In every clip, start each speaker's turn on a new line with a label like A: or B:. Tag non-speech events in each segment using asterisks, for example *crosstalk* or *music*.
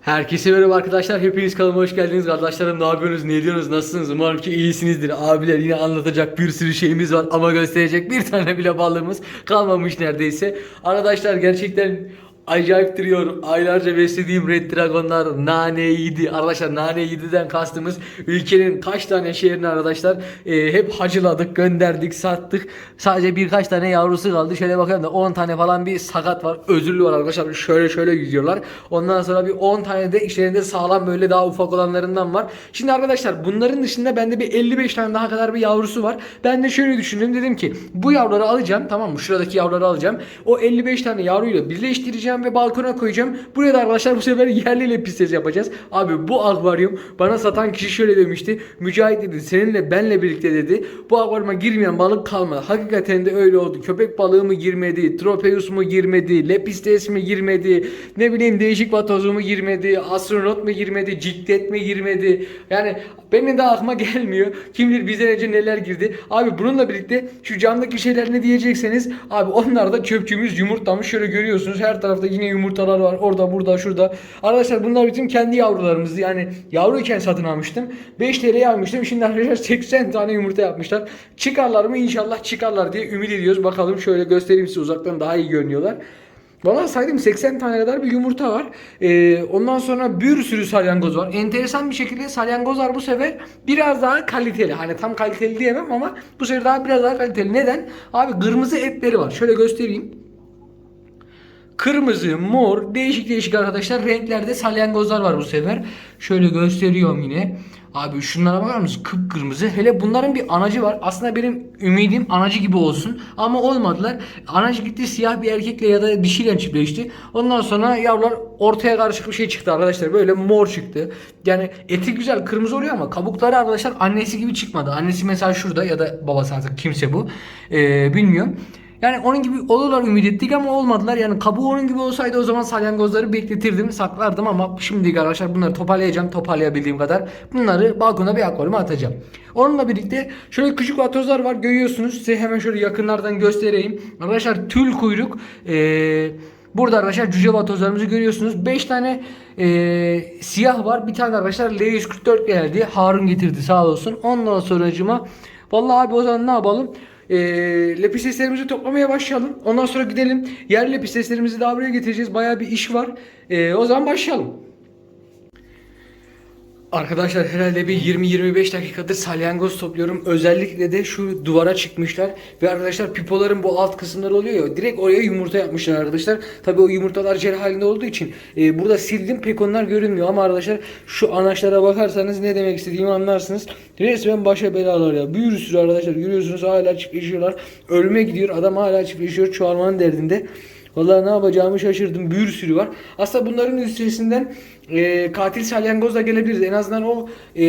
A: Herkese merhaba arkadaşlar. Hepiniz kanalıma hoş geldiniz. Kardeşlerim ne yapıyorsunuz? Ne ediyorsunuz? Nasılsınız? Umarım ki iyisinizdir. Abiler yine anlatacak bir sürü şeyimiz var ama gösterecek bir tane bile balığımız kalmamış neredeyse. Arkadaşlar gerçekten acayip duruyor. Aylarca beslediğim Red Dragonlar nane yedi. Arkadaşlar nane yediden kastımız ülkenin kaç tane şehrini arkadaşlar e, hep hacıladık, gönderdik, sattık. Sadece birkaç tane yavrusu kaldı. Şöyle bakıyorum da 10 tane falan bir sakat var. Özürlü var arkadaşlar. Şöyle şöyle yüzüyorlar. Ondan sonra bir 10 tane de içlerinde sağlam böyle daha ufak olanlarından var. Şimdi arkadaşlar bunların dışında bende bir 55 tane daha kadar bir yavrusu var. Ben de şöyle düşündüm. Dedim ki bu yavruları alacağım. Tamam mı? Şuradaki yavruları alacağım. O 55 tane yavruyla birleştireceğim ve balkona koyacağım. Buraya da arkadaşlar bu sefer yerli lepistes yapacağız. Abi bu akvaryum bana satan kişi şöyle demişti. Mücahit dedi seninle benle birlikte dedi. Bu akvaryuma girmeyen balık kalmadı. Hakikaten de öyle oldu. Köpek balığı mı girmedi? Tropeus mu girmedi? Lepistes mi girmedi? Ne bileyim değişik vatozu mu girmedi? Astronot mu girmedi? Ciklet mi girmedi? Yani benim de aklıma *laughs* gelmiyor. Kim bilir bizden önce neler girdi. Abi bununla birlikte şu camdaki şeyler ne diyecekseniz abi onlar da çöpçümüz yumurtlamış. Şöyle görüyorsunuz her tarafta yine yumurtalar var. Orada burada şurada. Arkadaşlar bunlar bizim kendi yavrularımızdı. Yani yavruyken satın almıştım. 5 TL'ye almıştım. Şimdi arkadaşlar *laughs* 80 tane yumurta yapmışlar. Çıkarlar mı? İnşallah çıkarlar diye ümit ediyoruz. Bakalım şöyle göstereyim size uzaktan daha iyi görünüyorlar. Valla saydım 80 tane kadar bir yumurta var. Ee, ondan sonra bir sürü salyangoz var. Enteresan bir şekilde salyangozlar bu sefer biraz daha kaliteli. Hani tam kaliteli diyemem ama bu sefer daha biraz daha kaliteli. Neden? Abi kırmızı etleri var. Şöyle göstereyim. Kırmızı, mor, değişik değişik arkadaşlar renklerde salyangozlar var bu sefer. Şöyle gösteriyorum yine. Abi şunlara bakar mısın? Kıpkırmızı. Hele bunların bir anacı var. Aslında benim ümidim anacı gibi olsun. Ama olmadılar. Anacı gitti siyah bir erkekle ya da dişiyle çiftleşti. Ondan sonra yavrular ortaya karışık bir şey çıktı arkadaşlar. Böyle mor çıktı. Yani eti güzel kırmızı oluyor ama kabukları arkadaşlar annesi gibi çıkmadı. Annesi mesela şurada ya da babası artık kimse bu. Ee, bilmiyorum. Yani onun gibi olurlar ümit ettik ama olmadılar. Yani kabuğu onun gibi olsaydı o zaman salyangozları bekletirdim, saklardım ama şimdi arkadaşlar bunları toparlayacağım toparlayabildiğim kadar. Bunları balkona bir akvaryuma atacağım. Onunla birlikte şöyle küçük vatozlar var görüyorsunuz. Size hemen şöyle yakınlardan göstereyim. Arkadaşlar tül kuyruk ee, Burada arkadaşlar cüce vatozlarımızı görüyorsunuz. 5 tane ee, siyah var. Bir tane arkadaşlar L144 geldi. Harun getirdi sağ olsun. Ondan sonracıma Vallahi abi o zaman ne yapalım? E, lepisteslerimizi toplamaya başlayalım. Ondan sonra gidelim. Yer lepisteslerimizi daha buraya getireceğiz. Bayağı bir iş var. E, o zaman başlayalım. Arkadaşlar herhalde bir 20-25 dakikadır salyangoz topluyorum. Özellikle de şu duvara çıkmışlar. Ve arkadaşlar pipoların bu alt kısımları oluyor ya. Direkt oraya yumurta yapmışlar arkadaşlar. Tabii o yumurtalar jel halinde olduğu için e, burada sildim pek onlar görünmüyor. Ama arkadaşlar şu anaçlara bakarsanız ne demek istediğimi anlarsınız. Resmen başa belalar ya. Bir sürü arkadaşlar görüyorsunuz hala çiftleşiyorlar. Ölüme gidiyor. Adam hala çiftleşiyor. Çoğalmanın derdinde. Vallahi ne yapacağımı şaşırdım. Bir sürü var. Aslında bunların üstesinden e, katil salyangoz da gelebilir. En azından o e,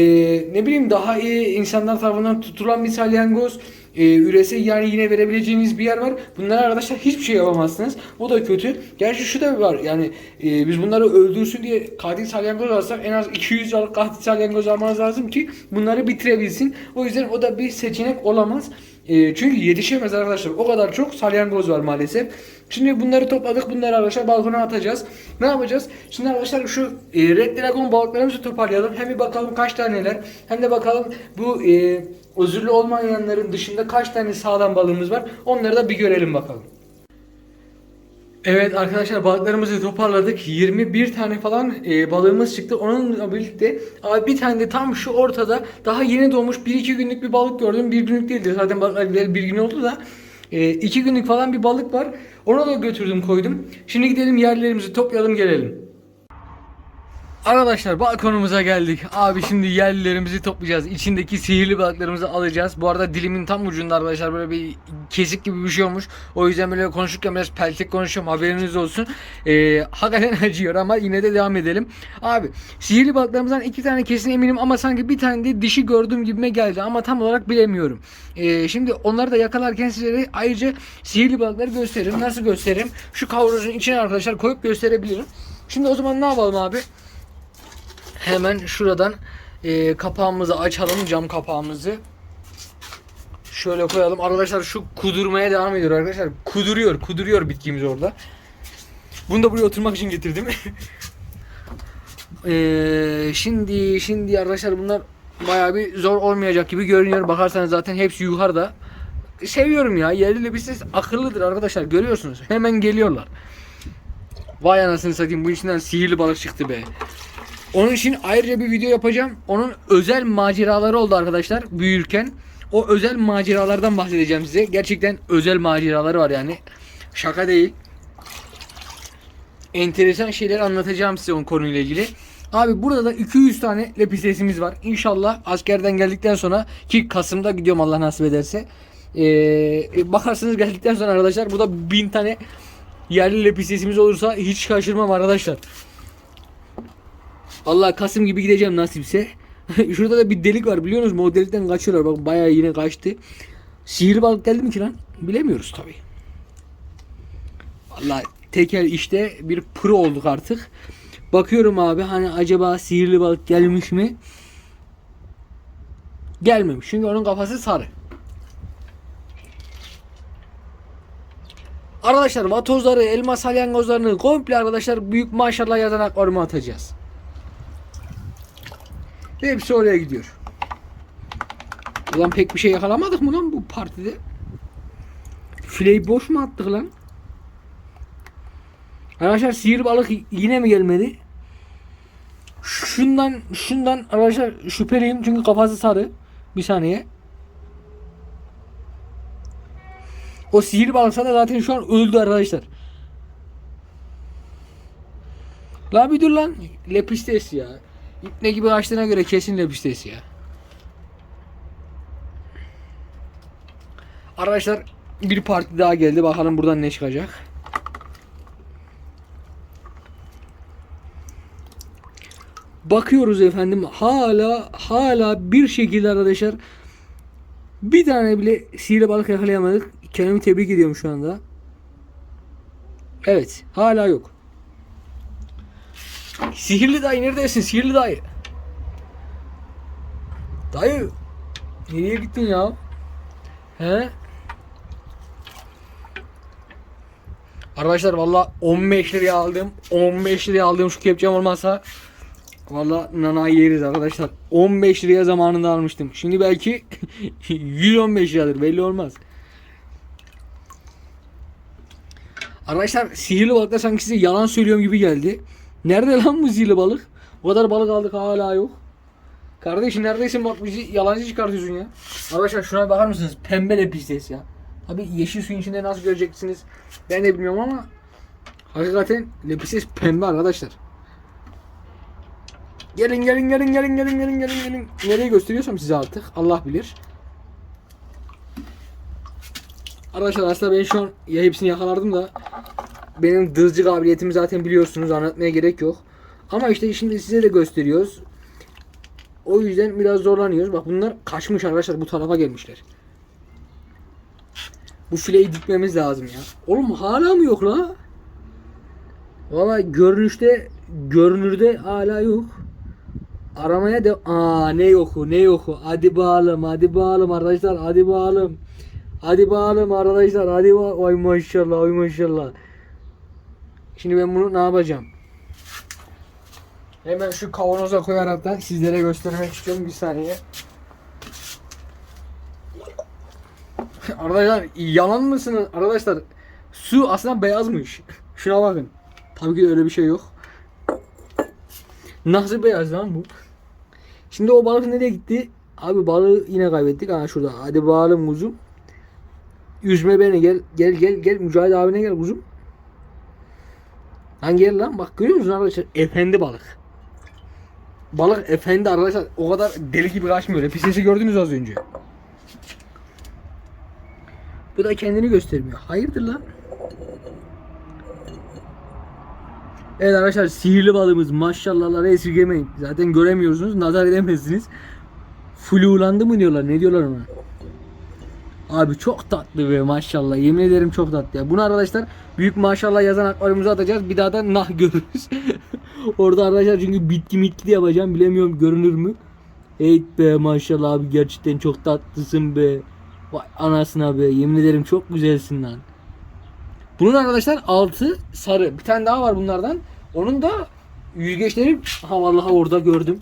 A: ne bileyim daha iyi insanlar tarafından tutulan bir salyangoz e, ürese yani yine verebileceğiniz bir yer var. Bunlara arkadaşlar hiçbir şey yapamazsınız. Bu da kötü. Gerçi şu da var yani e, biz bunları öldürsün diye katil salyangoz alsak en az 200 liralık katil salyangoz almanız lazım ki bunları bitirebilsin. O yüzden o da bir seçenek olamaz. E, çünkü yetişemez arkadaşlar. O kadar çok salyangoz var maalesef. Şimdi bunları topladık. Bunları arkadaşlar balkona atacağız. Ne yapacağız? Şimdi arkadaşlar şu e, Red Dragon balıklarımızı toparlayalım. Hem bir bakalım kaç taneler. Hem de bakalım bu e, özürlü olmayanların dışında kaç tane sağlam balığımız var. Onları da bir görelim bakalım. Evet arkadaşlar balıklarımızı toparladık. 21 tane falan e, balığımız çıktı. Onunla birlikte abi bir tane de tam şu ortada daha yeni doğmuş 1-2 günlük bir balık gördüm. Bir günlük değildi. Zaten balıklar bir, gün oldu da. 2 günlük falan bir balık var. Ona da götürdüm koydum. Şimdi gidelim yerlerimizi toplayalım gelelim. Arkadaşlar balkonumuza geldik. Abi şimdi yerlilerimizi toplayacağız. İçindeki sihirli balıklarımızı alacağız. Bu arada dilimin tam ucunda arkadaşlar böyle bir kesik gibi bir şey olmuş. O yüzden böyle konuşurken biraz peltek konuşuyorum. Haberiniz olsun. Ee, hakikaten *laughs* acıyor ama yine de devam edelim. Abi sihirli balıklarımızdan iki tane kesin eminim ama sanki bir tane de dişi gördüğüm gibime geldi ama tam olarak bilemiyorum. Ee, şimdi onları da yakalarken sizlere ayrıca sihirli balıkları gösteririm. Nasıl gösteririm? Şu kavruzun içine arkadaşlar koyup gösterebilirim. Şimdi o zaman ne yapalım abi? Hemen şuradan e, kapağımızı açalım cam kapağımızı. Şöyle koyalım. Arkadaşlar şu kudurmaya devam ediyor arkadaşlar. Kuduruyor, kuduruyor bitkimiz orada. Bunu da buraya oturmak için getirdim. Ee, *laughs* şimdi şimdi arkadaşlar bunlar bayağı bir zor olmayacak gibi görünüyor. Bakarsanız zaten hepsi yukarıda. Seviyorum ya. Yerli bir ses akıllıdır arkadaşlar. Görüyorsunuz. Hemen geliyorlar. Vay anasını satayım. Bu içinden sihirli balık çıktı be. Onun için ayrıca bir video yapacağım. Onun özel maceraları oldu arkadaşlar büyürken. O özel maceralardan bahsedeceğim size. Gerçekten özel maceraları var yani. Şaka değil. Enteresan şeyler anlatacağım size o konuyla ilgili. Abi burada da 200 tane lepisesimiz var. İnşallah askerden geldikten sonra ki Kasım'da gidiyorum Allah nasip ederse. Ee, bakarsınız geldikten sonra arkadaşlar burada 1000 tane yerli lepisesimiz olursa hiç şaşırmam arkadaşlar. Allah Kasım gibi gideceğim nasipse. *laughs* Şurada da bir delik var biliyor musunuz? O delikten kaçıyorlar. Bak bayağı yine kaçtı. Sihirli balık geldi mi ki lan? Bilemiyoruz tabi. Vallahi tekel işte bir pro olduk artık. Bakıyorum abi hani acaba sihirli balık gelmiş mi? Gelmemiş. Çünkü onun kafası sarı. Arkadaşlar vatozları, elma salyangozlarını komple arkadaşlar büyük maşallah yazan akvaryuma atacağız. Hepsi oraya gidiyor. Ulan pek bir şey yakalamadık mı lan bu partide? Fileyi boş mu attık lan? Arkadaşlar sihir balık yine mi gelmedi? Şundan şundan arkadaşlar şüpheliyim çünkü kafası sarı. Bir saniye. O sihir balıksa da zaten şu an öldü arkadaşlar. La bir dur lan. Lepistes ya. İpne gibi açtığına göre kesin lepistes ya. Arkadaşlar bir parti daha geldi. Bakalım buradan ne çıkacak. Bakıyoruz efendim hala hala bir şekilde arkadaşlar bir tane bile sihirli balık yakalayamadık. Kendimi tebrik ediyorum şu anda. Evet hala yok. Sihirli dayı neredesin sihirli dayı? Dayı nereye gittin ya? He? Arkadaşlar valla 15 liraya aldım. 15 liraya aldığım şu kepçem olmazsa valla nana yeriz arkadaşlar. 15 liraya zamanında almıştım. Şimdi belki *laughs* 115 liradır belli olmaz. Arkadaşlar sihirli balıklar sanki size yalan söylüyorum gibi geldi. Nerede lan bu sihirli balık? O kadar balık aldık hala yok. Kardeşim neredesin bak bizi yalancı çıkartıyorsun ya. Arkadaşlar şuna bakar mısınız? Pembe lepistes ya. Tabi yeşil suyun içinde nasıl göreceksiniz ben de bilmiyorum ama hakikaten lepistes pembe arkadaşlar. Gelin gelin gelin gelin gelin gelin gelin gelin. Nereye gösteriyorsam size artık Allah bilir. Arkadaşlar aslında ben şu an ya hepsini yakalardım da benim dızcı kabiliyetimi zaten biliyorsunuz anlatmaya gerek yok. Ama işte şimdi size de gösteriyoruz. O yüzden biraz zorlanıyoruz. Bak bunlar kaçmış arkadaşlar bu tarafa gelmişler. Bu fileyi dikmemiz lazım ya. Oğlum hala mı yok la? Valla görünüşte görünürde hala yok. Aramaya de aa ne yoku ne yoku. Hadi bağalım hadi bağalım arkadaşlar hadi bağalım. Hadi bağalım arkadaşlar hadi ba Oy maşallah oy maşallah. Şimdi ben bunu ne yapacağım? Hemen şu kavanoza koyarak da sizlere göstermek istiyorum bir saniye. *laughs* Arkadaşlar yalan mısınız? Arkadaşlar su aslında beyazmış. *laughs* Şuna bakın. Tabii ki öyle bir şey yok. Nasıl beyaz lan bu? Şimdi o balık nereye gitti? Abi balığı yine kaybettik. Ha şurada. Hadi bağalım kuzum. Yüzme beni gel. Gel gel gel. Mücahit abine gel kuzum. Lan gel lan. Bak görüyor musun arkadaşlar? Efendi balık. Balık efendi arkadaşlar. O kadar deli gibi kaçmıyor. Pisesi gördünüz az önce. Bu da kendini göstermiyor. Hayırdır lan? Evet arkadaşlar sihirli balığımız maşallahları esirgemeyin. Zaten göremiyorsunuz. Nazar edemezsiniz. Flulandı mı diyorlar? Ne diyorlar ona? Abi çok tatlı be maşallah. Yemin ederim çok tatlı ya. Bunu arkadaşlar büyük maşallah yazan akvaryumuza atacağız. Bir daha da nah *laughs* görürüz. Orada arkadaşlar çünkü bitki mitki de yapacağım. Bilemiyorum görünür mü? Evet be maşallah abi gerçekten çok tatlısın be. Vay anasına be yemin ederim çok güzelsin lan. Bunun arkadaşlar altı sarı. Bir tane daha var bunlardan. Onun da Yüzgeçleri ha vallahi orada gördüm.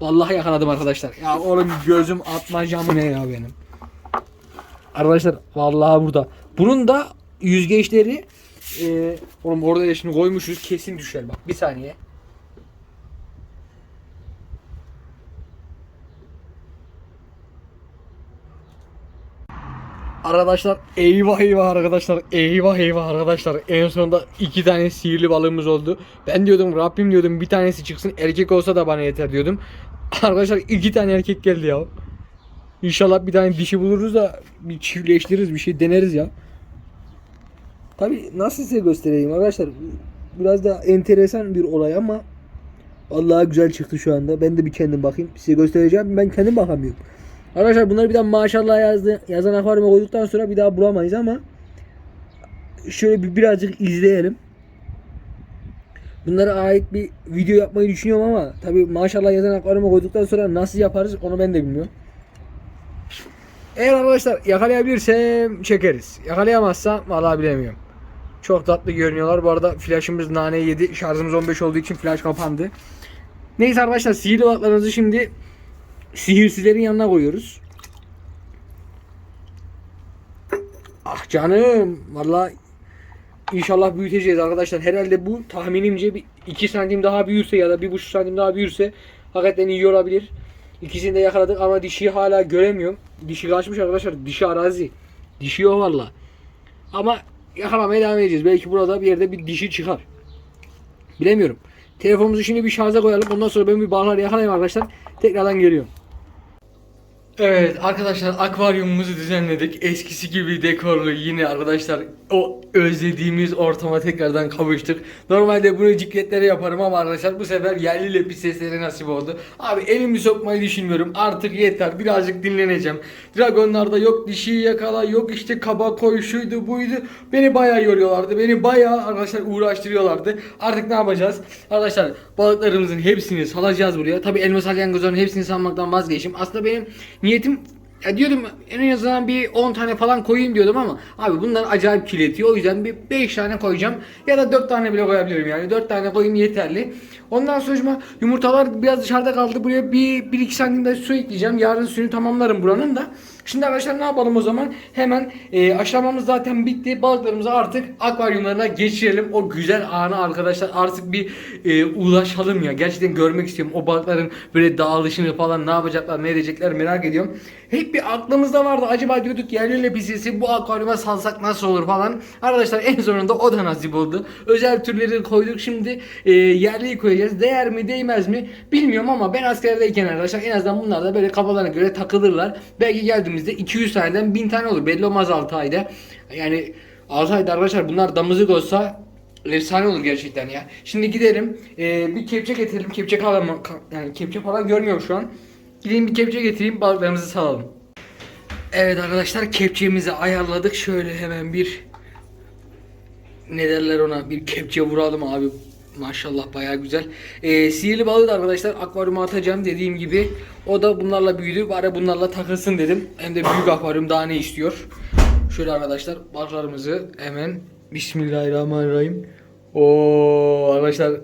A: Vallahi yakaladım arkadaşlar. Ya oğlum gözüm atmacamı ne ya benim. Arkadaşlar vallahi burada. Bunun da yüzgeçleri e, oğlum orada da şimdi koymuşuz kesin düşer bak. Bir saniye. Arkadaşlar eyvah eyvah arkadaşlar eyvah eyvah arkadaşlar en sonunda iki tane sihirli balığımız oldu. Ben diyordum Rabbim diyordum bir tanesi çıksın erkek olsa da bana yeter diyordum. Arkadaşlar iki tane erkek geldi ya. İnşallah bir tane dişi buluruz da bir çiftleştiririz bir şey deneriz ya. Tabi nasıl size göstereyim arkadaşlar biraz da enteresan bir olay ama Vallahi güzel çıktı şu anda. Ben de bir kendim bakayım. Size göstereceğim. Ben kendim bakamıyorum. Arkadaşlar bunları bir daha maşallah yazdı, yazan akvaryuma koyduktan sonra bir daha bulamayız ama şöyle bir birazcık izleyelim. Bunlara ait bir video yapmayı düşünüyorum ama tabi maşallah yazan akvaryuma koyduktan sonra nasıl yaparız onu ben de bilmiyorum. Eğer arkadaşlar yakalayabilirsem çekeriz. Yakalayamazsam vallahi bilemiyorum. Çok tatlı görünüyorlar. Bu arada flaşımız nane yedi. Şarjımız 15 olduğu için flash kapandı. Neyse arkadaşlar sihirli balıklarınızı şimdi sihirsizlerin yanına koyuyoruz. Ah canım. Vallahi inşallah büyüteceğiz arkadaşlar. Herhalde bu tahminimce bir 2 santim daha büyürse ya da 1,5 santim daha büyürse hakikaten iyi olabilir. İkisini de yakaladık ama dişiyi hala göremiyorum. Dişi kaçmış arkadaşlar. Dişi arazi. Dişi yok valla. Ama yakalamaya devam edeceğiz. Belki burada bir yerde bir dişi çıkar. Bilemiyorum. Telefonumuzu şimdi bir şarja koyalım. Ondan sonra ben bir bağlar yakalayayım arkadaşlar. Tekrardan geliyorum. Evet arkadaşlar akvaryumumuzu düzenledik. Eskisi gibi dekorlu yine arkadaşlar o özlediğimiz ortama tekrardan kavuştuk. Normalde bunu cikletlere yaparım ama arkadaşlar bu sefer yerli lepis seslere nasip oldu. Abi elimi sokmayı düşünmüyorum. Artık yeter. Birazcık dinleneceğim. Dragonlarda yok dişi yakala yok işte kaba koy şuydu buydu. Beni bayağı yoruyorlardı. Beni bayağı arkadaşlar uğraştırıyorlardı. Artık ne yapacağız? Arkadaşlar balıklarımızın hepsini salacağız buraya. Tabi elma salyangozoların hepsini salmaktan vazgeçtim. Aslında benim niyetim ya diyordum en azından bir 10 tane falan koyayım diyordum ama abi bunlar acayip kirletiyor. O yüzden bir 5 tane koyacağım ya da 4 tane bile koyabilirim yani. 4 tane koyayım yeterli. Ondan sonra yumurtalar biraz dışarıda kaldı. Buraya bir 1-2 santim de su ekleyeceğim. Yarın suyunu tamamlarım buranın da. Şimdi arkadaşlar ne yapalım o zaman? Hemen e, aşılamamız zaten bitti. Balıklarımızı artık akvaryumlarına geçirelim. O güzel anı arkadaşlar artık bir e, ulaşalım ya. Gerçekten görmek istiyorum. O balıkların böyle dağılışını falan ne yapacaklar, ne edecekler merak ediyorum. Hep bir aklımızda vardı. Acaba diyorduk yerliyle pisisi bu akvaryuma salsak nasıl olur falan. Arkadaşlar en sonunda o da nasip oldu. Özel türleri koyduk. Şimdi e, yerliyi koyacağız. Değer mi değmez mi bilmiyorum ama ben askerdeyken arkadaşlar en azından bunlar da böyle kafalarına göre takılırlar. Belki geldiğimizde 200 taneden 1000 tane olur. Belli olmaz 6 ayda. Yani 6 ayda arkadaşlar bunlar damızlık olsa efsane olur gerçekten ya. Şimdi gidelim. e, bir kepçe getirelim. Kepçe falan yani kepçe falan görmüyorum şu an. Gideyim bir kepçe getireyim balıklarımızı salalım. Evet arkadaşlar kepçemizi ayarladık. Şöyle hemen bir ne derler ona bir kepçe vuralım abi. Maşallah bayağı güzel. Ee, sihirli balığı da arkadaşlar akvaryuma atacağım dediğim gibi. O da bunlarla büyüdü. Bari bunlarla takılsın dedim. Hem de büyük akvaryum daha ne istiyor. Şöyle arkadaşlar balıklarımızı hemen Bismillahirrahmanirrahim. Oo arkadaşlar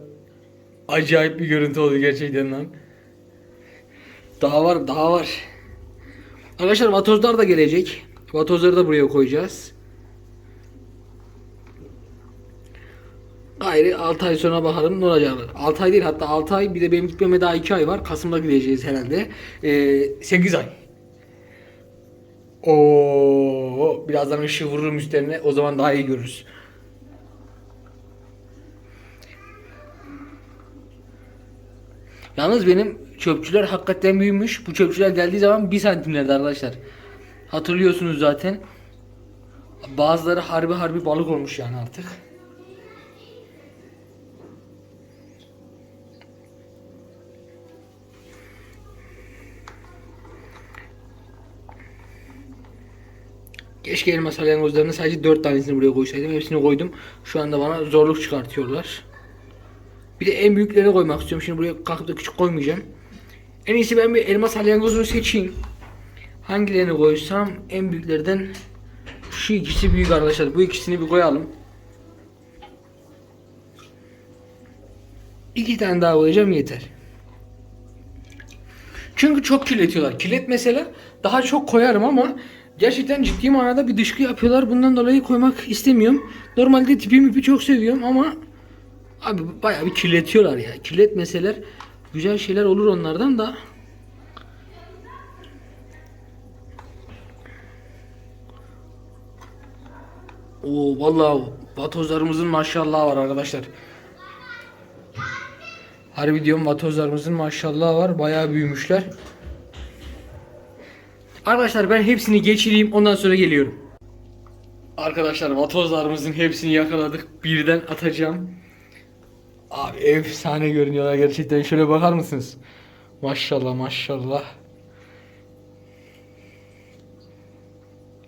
A: acayip bir görüntü oldu gerçekten lan. Daha var daha var. Arkadaşlar vatozlar da gelecek. Vatozları da buraya koyacağız. Gayrı 6 ay sonra bakalım ne olacak. 6 ay değil hatta 6 ay bir de benim gitmeme daha 2 ay var. Kasım'da gideceğiz herhalde. Ee, 8 ay. Oo, birazdan ışığı vururum üstlerine. O zaman daha iyi görürüz. Yalnız benim çöpçüler hakikaten büyümüş. Bu çöpçüler geldiği zaman 1 santimlerde arkadaşlar. Hatırlıyorsunuz zaten. Bazıları harbi harbi balık olmuş yani artık. Keşke elma salyangozlarının sadece 4 tanesini buraya koysaydım. Hepsini koydum. Şu anda bana zorluk çıkartıyorlar. Bir de en büyüklerini koymak istiyorum. Şimdi buraya kalkıp da küçük koymayacağım. En iyisi ben bir elma salyangozunu seçeyim. Hangilerini koysam en büyüklerden şu ikisi büyük arkadaşlar. Bu ikisini bir koyalım. İki tane daha koyacağım yeter. Çünkü çok kirletiyorlar. Kirlet mesela daha çok koyarım ama gerçekten ciddi manada bir dışkı yapıyorlar. Bundan dolayı koymak istemiyorum. Normalde tipi mipi çok seviyorum ama abi bayağı bir kirletiyorlar ya. Kirletmeseler güzel şeyler olur onlardan da. Oo vallahi vatozlarımızın maşallah var arkadaşlar. Harbi diyorum vatozlarımızın maşallah var. Bayağı büyümüşler. Arkadaşlar ben hepsini geçireyim ondan sonra geliyorum. Arkadaşlar vatozlarımızın hepsini yakaladık. Birden atacağım. Abi efsane görünüyorlar gerçekten. Şöyle bakar mısınız? Maşallah maşallah.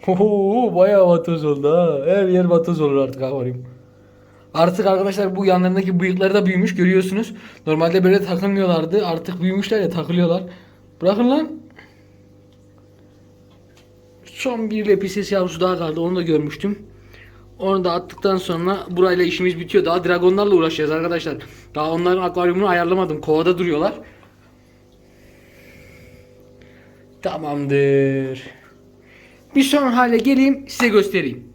A: Oho bayağı vatoz oldu ha. Her yer vatoz olur artık akvaryum. Artık arkadaşlar bu yanlarındaki bıyıkları da büyümüş görüyorsunuz. Normalde böyle takılmıyorlardı. Artık büyümüşler ya takılıyorlar. Bırakın lan. Son bir lepises yavrusu daha kaldı. Onu da görmüştüm. Onu da attıktan sonra burayla işimiz bitiyor. Daha dragonlarla uğraşacağız arkadaşlar. Daha onların akvaryumunu ayarlamadım. Kovada duruyorlar. Tamamdır. Bir son hale geleyim size göstereyim.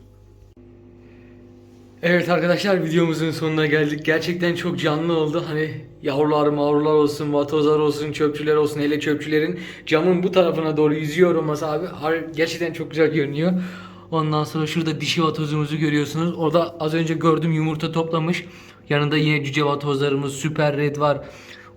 A: Evet arkadaşlar videomuzun sonuna geldik. Gerçekten çok canlı oldu. Hani yavrular mavrular olsun, vatozlar olsun, çöpçüler olsun. Hele çöpçülerin camın bu tarafına doğru yüzüyor olması abi. Gerçekten çok güzel görünüyor. Ondan sonra şurada dişi vatozumuzu görüyorsunuz. Orada az önce gördüm yumurta toplamış. Yanında yine cüce vatozlarımız, süper red var.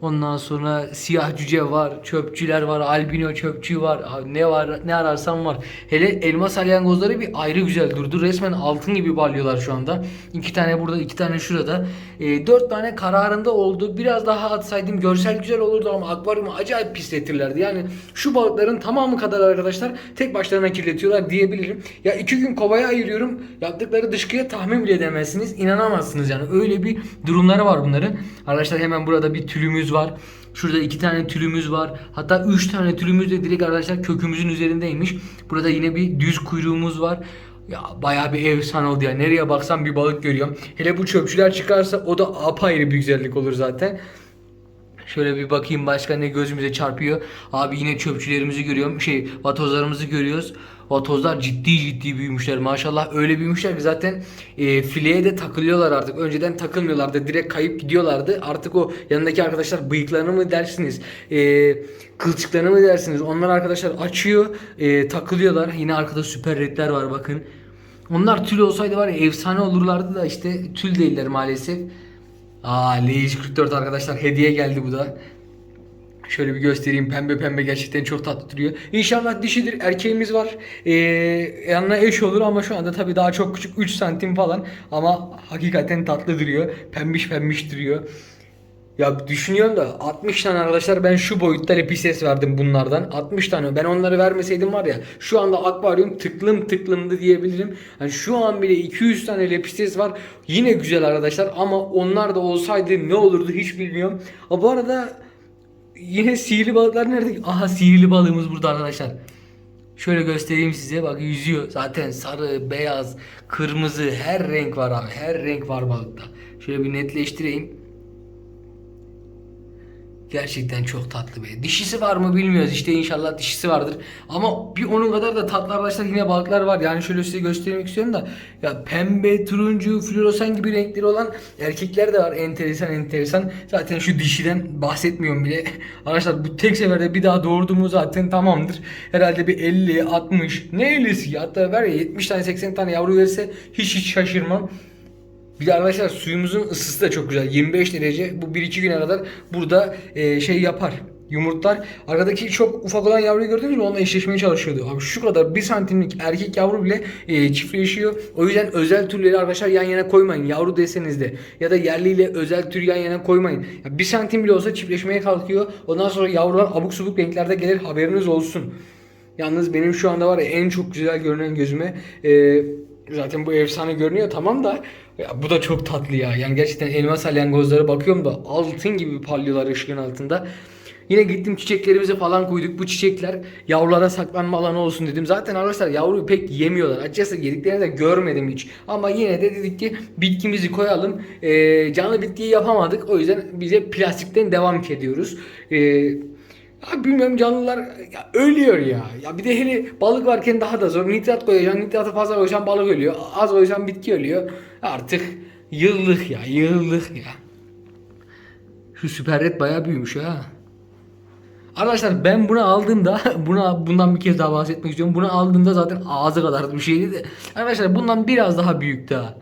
A: Ondan sonra siyah cüce var, çöpçüler var, albino çöpçü var. Ne var, ne ararsan var. Hele elma salyangozları bir ayrı güzel durdu. Resmen altın gibi parlıyorlar şu anda. İki tane burada, iki tane şurada. E, dört tane kararında oldu. Biraz daha atsaydım görsel güzel olurdu ama akvaryumu acayip pisletirlerdi. Yani şu balıkların tamamı kadar arkadaşlar tek başlarına kirletiyorlar diyebilirim. Ya iki gün kovaya ayırıyorum. Yaptıkları dışkıya tahmin bile edemezsiniz. İnanamazsınız yani. Öyle bir durumları var bunların. Arkadaşlar hemen burada bir tülümüz var. Şurada iki tane tülümüz var. Hatta üç tane tülümüz de direkt arkadaşlar kökümüzün üzerindeymiş. Burada yine bir düz kuyruğumuz var. Ya bayağı bir efsane oldu ya. Nereye baksam bir balık görüyorum. Hele bu çöpçüler çıkarsa o da apayrı bir güzellik olur zaten. Şöyle bir bakayım başka ne gözümüze çarpıyor. Abi yine çöpçülerimizi görüyorum. Şey vatozlarımızı görüyoruz. Vatozlar ciddi ciddi büyümüşler. Maşallah öyle büyümüşler ki zaten e, fileye de takılıyorlar artık. Önceden takılmıyorlardı. Direkt kayıp gidiyorlardı. Artık o yanındaki arkadaşlar bıyıklarını mı dersiniz? E, kılçıklarını mı dersiniz? Onlar arkadaşlar açıyor. e, takılıyorlar. Yine arkada süper redler var bakın. Onlar tül olsaydı var ya efsane olurlardı da işte tül değiller maalesef. Aa LH44 arkadaşlar hediye geldi bu da. Şöyle bir göstereyim pembe pembe gerçekten çok tatlı duruyor. İnşallah dişidir erkeğimiz var. Ee, yanına eş olur ama şu anda tabii daha çok küçük 3 santim falan. Ama hakikaten tatlı duruyor. Pembiş pembiş duruyor. Ya düşünüyorum da 60 tane arkadaşlar ben şu boyutta lepises verdim bunlardan. 60 tane. Ben onları vermeseydim var ya şu anda akvaryum tıklım tıklımdı diyebilirim. Yani şu an bile 200 tane lepises var. Yine güzel arkadaşlar ama onlar da olsaydı ne olurdu hiç bilmiyorum. Ha bu arada yine sihirli balıklar nerede? Aha sihirli balığımız burada arkadaşlar. Şöyle göstereyim size bak yüzüyor. Zaten sarı, beyaz, kırmızı her renk var abi. Her renk var balıkta. Şöyle bir netleştireyim. Gerçekten çok tatlı be. Dişisi var mı bilmiyoruz işte inşallah dişisi vardır. Ama bir onun kadar da tatlı arkadaşlar yine balıklar var. Yani şöyle size göstermek istiyorum da ya pembe, turuncu, floresan gibi renkleri olan erkekler de var. Enteresan enteresan. Zaten şu dişiden bahsetmiyorum bile. *laughs* Arkadaşlar bu tek seferde bir daha doğurduğumuz zaten tamamdır. Herhalde bir 50, 60 ne 50'si hatta var ya 70 tane 80 tane yavru verirse hiç hiç şaşırmam. Bir de arkadaşlar suyumuzun ısısı da çok güzel. 25 derece. Bu 1-2 güne kadar burada e, şey yapar. Yumurtlar. Arkadaki çok ufak olan yavruyu gördünüz mü? Onunla eşleşmeye çalışıyordu. Abi şu kadar 1 santimlik erkek yavru bile e, çiftleşiyor. O yüzden özel türleri arkadaşlar yan yana koymayın. Yavru deseniz de. Ya da yerliyle özel tür yan yana koymayın. Ya 1 santim bile olsa çiftleşmeye kalkıyor. Ondan sonra yavrular abuk subuk renklerde gelir. Haberiniz olsun. Yalnız benim şu anda var ya en çok güzel görünen gözüme e, zaten bu efsane görünüyor tamam da ya bu da çok tatlı ya. Yani gerçekten elma salyangozlara bakıyorum da altın gibi parlıyorlar ışığın altında. Yine gittim çiçeklerimizi falan koyduk. Bu çiçekler yavrulara saklanma alanı olsun dedim. Zaten arkadaşlar yavruyu pek yemiyorlar. Açıkçası yediklerini de görmedim hiç. Ama yine de dedik ki bitkimizi koyalım. Ee, canlı bitkiyi yapamadık. O yüzden bize plastikten devam ediyoruz. Ee, ya bilmiyorum canlılar ya ölüyor ya. Ya bir de hele balık varken daha da zor. Nitrat koyacaksın, nitratı fazla koyacaksın balık ölüyor. Az koyacaksın bitki ölüyor. Artık yıllık ya, yıllık ya. Şu süper red bayağı büyümüş ha. Arkadaşlar ben bunu aldığımda *laughs* buna bundan bir kez daha bahsetmek istiyorum. Bunu aldığımda zaten ağzı kadar bir şeydi de. Arkadaşlar bundan biraz daha büyük daha.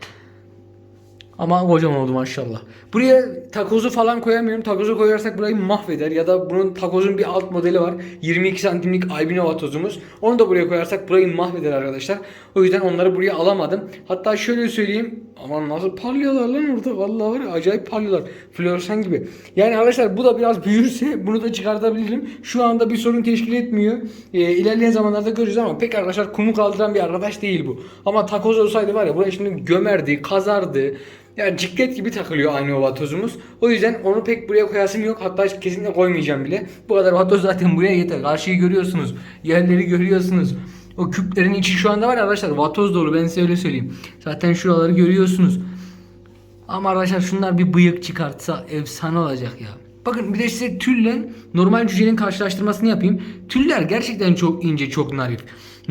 A: Ama kocaman oldu maşallah. Buraya takozu falan koyamıyorum. Takozu koyarsak burayı mahveder. Ya da bunun takozun bir alt modeli var. 22 santimlik albino vatozumuz. Onu da buraya koyarsak burayı mahveder arkadaşlar. O yüzden onları buraya alamadım. Hatta şöyle söyleyeyim. Aman nasıl parlıyorlar lan orada. Vallahi var ya acayip parlıyorlar. Floresan gibi. Yani arkadaşlar bu da biraz büyürse bunu da çıkartabilirim. Şu anda bir sorun teşkil etmiyor. Ee, ilerleyen zamanlarda göreceğiz ama pek arkadaşlar kumu kaldıran bir arkadaş değil bu. Ama takoz olsaydı var ya buraya şimdi gömerdi, kazardı. Yani ciklet gibi takılıyor aynı o vatozumuz. O yüzden onu pek buraya koyasım yok. Hatta kesinlikle koymayacağım bile. Bu kadar vatoz zaten buraya yeter. Karşıyı görüyorsunuz. Yerleri görüyorsunuz. O küplerin içi şu anda var ya arkadaşlar vatoz dolu ben size öyle söyleyeyim. Zaten şuraları görüyorsunuz. Ama arkadaşlar şunlar bir bıyık çıkartsa efsane olacak ya. Bakın bir de size tülle normal cücenin karşılaştırmasını yapayım. Tüller gerçekten çok ince, çok naif.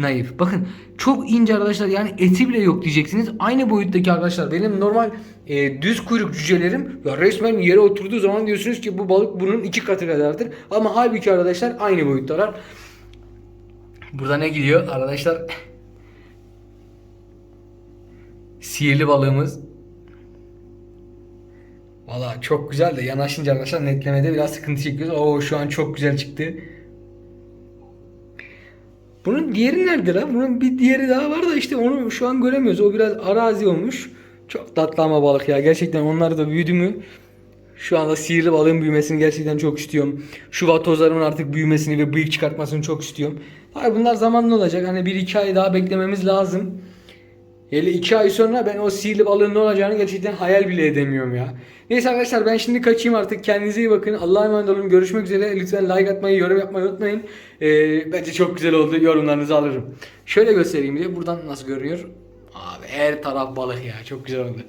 A: Naif. *laughs* Bakın çok ince arkadaşlar yani eti bile yok diyeceksiniz. Aynı boyuttaki arkadaşlar benim normal e, düz kuyruk cücelerim ya resmen yere oturduğu zaman diyorsunuz ki bu balık bunun iki katı kadardır. Ama halbuki arkadaşlar aynı boyuttalar. Burada ne gidiyor arkadaşlar? *laughs* Sihirli balığımız Valla çok güzel de yanaşınca arkadaşlar netlemede biraz sıkıntı çekiyoruz. Oo şu an çok güzel çıktı. Bunun diğeri nerede lan? Bunun bir diğeri daha var da işte onu şu an göremiyoruz. O biraz arazi olmuş. Çok tatlı ama balık ya. Gerçekten onlar da büyüdü mü? Şu anda sihirli balığın büyümesini gerçekten çok istiyorum. Şu vatozlarımın artık büyümesini ve bıyık çıkartmasını çok istiyorum. Hayır bunlar zamanlı olacak. Hani bir iki ay daha beklememiz lazım. Hele iki ay sonra ben o sihirli balığın ne olacağını gerçekten hayal bile edemiyorum ya. Neyse arkadaşlar ben şimdi kaçayım artık. Kendinize iyi bakın. Allah'a emanet olun. Görüşmek üzere. Lütfen like atmayı, yorum yapmayı unutmayın. Ee, bence çok güzel oldu. Yorumlarınızı alırım. Şöyle göstereyim diye. Buradan nasıl görünüyor? Abi her taraf balık ya. Çok güzel oldu.